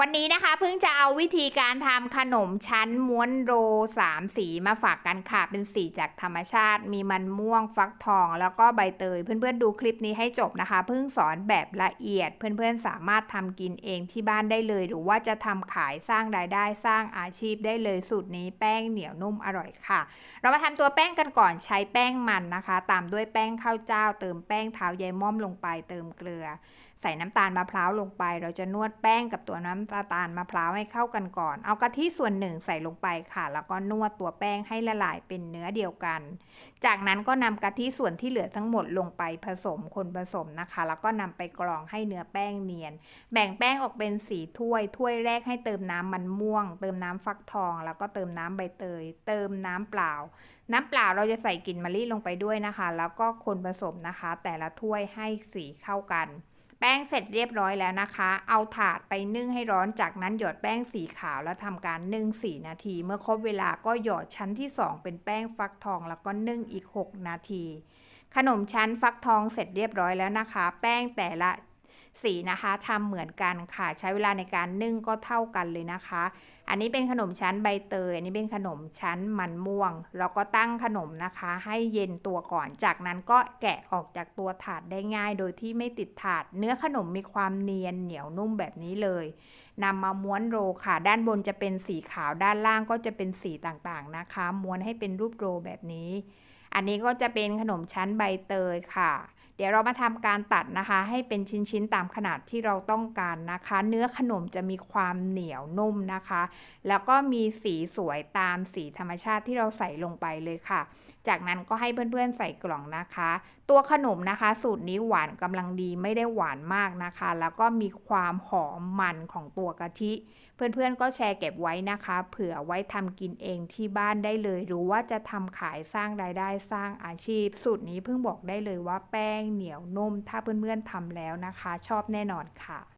วันนี้นะคะเพิ่งจะเอาวิธีการทำขนมชั้นม้วนโรสามสีมาฝากกันค่ะ เป็นสีจากธรรมชาติ มีมันม่วงฟักทอง แล้วก็ใบเตย เพื่อนๆดูคลิปนี้ให้จบนะคะ เพิ่งสอนแบบละเอียด เพื่อนๆสามารถทำกินเองที่บ้านได้เลย หรือว่าจะทำขายสร้างรายได้สร้างอาชีพได้เลยสูตรนี้แป้งเหนียวนุ่มอร่อยค่ะ เรามาทำตัวแป้งกันก่อนใช้แป้งมันนะคะ ตามด้วยแป้งข้าวเจ้า เติมแป้งเท้ายายม่อมลงไป เติมเกลือ ใส่น้ำตาลมะพร้าวลงไป เราจะนวดแป้งกับตัวน้ำตาลมะพร้าวให้เข้ากันก่อน เอากะทิส่วนหนึ่งใส่ลงไปค่ะ แล้วก็นวดตัวแป้งให้ละลายเป็นเนื้อเดียวกัน จากนั้นก็นำกะทิส่วนที่เหลือทั้งหมดลงไปผสมคนผสมนะคะ แล้วก็นำไปกรองให้เนื้อแป้งเนียน แบ่งแป้งออกเป็นสีถ้วย ถ้วยแรกให้เติมน้ำมันม่วง เติมน้ำฟักทอง แล้วก็เติมน้ำใบเตย เติมน้ำเปล่า น้ำเปล่าเราจะใส่กลิ่นมะลิลงไปด้วยนะคะ แล้วก็คนผสมนะคะ แต่ละถ้วยให้สีเข้ากัน แป้งเสร็จเรียบร้อยแล้วนะคะ เอาถาดไปนึ่งให้ร้อน จากนั้นหยอดแป้งสีขาวแล้วทำการนึ่ง 4 นาที เมื่อครบเวลาก็หยอดชั้นที่ 2 เป็นแป้งฟักทองแล้วก็นึ่งอีก 6 นาที ขนมชั้นฟักทองเสร็จเรียบร้อยแล้วนะคะ แป้งแต่ละ สีนะคะทำเหมือนกันค่ะ ใช้เวลาในการนึ่งก็เท่ากันเลยนะคะ อันนี้เป็นขนมชั้นใบเตย อันนี้เป็นขนมชั้นมันม่วง เราก็ตั้งขนมนะคะ ให้เย็นตัวก่อน จากนั้นก็แกะออกจากตัวถาดได้ง่าย โดยที่ไม่ติดถาด เนื้อขนมมีความเนียนเหนียวนุ่มแบบนี้เลยนำมาม้วนโรค่ะ ด้านบนจะเป็นสีขาว ด้านล่างก็จะเป็นสีต่างๆนะคะ ม้วนให้เป็นรูปโรแบบนี้ อันนี้ก็จะเป็นขนมชั้นใบเตยค่ะ ดี๋ยวเรามาทำการตัดนะคะ ให้เป็นชิ้นๆตามขนาดที่เราต้องการนะคะ เนื้อขนมจะมีความเหนียวนุ่มนะคะ แล้วก็มีสีสวยตามสีธรรมชาติที่เราใส่ลงไปเลยค่ะ จากนั้นก็ให้เพื่อนๆใส่กล่องนะคะ ตัวขนมนะคะ สูตรนี้หวานกำลังดีไม่ได้หวานมากนะคะ แล้วก็มีความหอมมันของตัวกะทิ เพื่อนๆก็แชร์เก็บไว้นะคะ เผื่อไว้ทำกินเองที่บ้านได้เลย หรือว่าจะทำขายสร้างรายได้สร้างอาชีพ สูตรนี้เพิ่งบอกได้เลยว่าแป้งเหนียวนุ่ม ถ้าเพื่อนๆทำแล้วนะคะ ชอบแน่นอนค่ะ